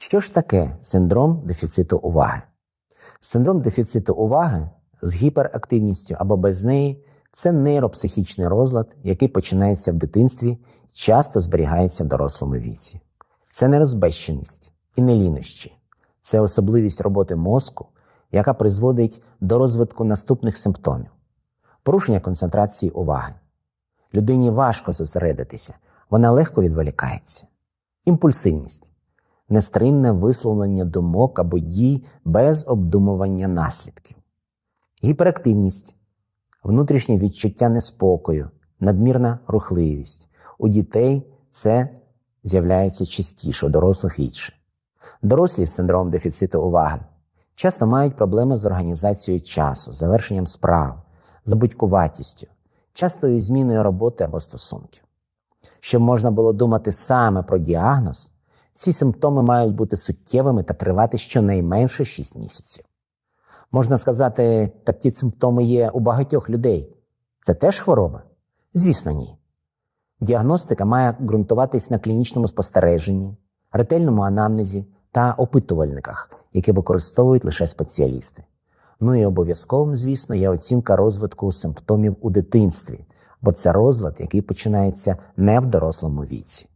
Що ж таке синдром дефіциту уваги? Синдром дефіциту уваги з гіперактивністю або без неї це нейропсихічний розлад, який починається в дитинстві часто зберігається в дорослому віці. Це не розбещеність і не лінощі. Це особливість роботи мозку, яка призводить до розвитку наступних симптомів: порушення концентрації уваги. Людині важко зосередитися, вона легко відволікається. Імпульсивність нестримне висловлення думок або дій без обдумування наслідків. Гіперактивність внутрішнє відчуття неспокою, надмірна рухливість. У дітей це з'являється частіше, у дорослих рідше. Дорослі з синдромом дефіциту уваги часто мають проблеми з організацією часу, завершенням справ, забудькуватістю, частою зміною роботи або стосунків. Щоб можна було думати саме про діагноз, ці симптоми мають бути суттєвими та тривати щонайменше 6 місяців. Можна сказати, такі симптоми є у багатьох людей. Це теж хвороба? Звісно, ні. Діагностика має ґрунтуватись на клінічному спостереженні, ретельному анамнезі та опитувальниках, які використовують лише спеціалісти. Ну і обов'язковим, звісно, є оцінка розвитку симптомів у дитинстві, бо це розлад, який починається не в дорослому віці.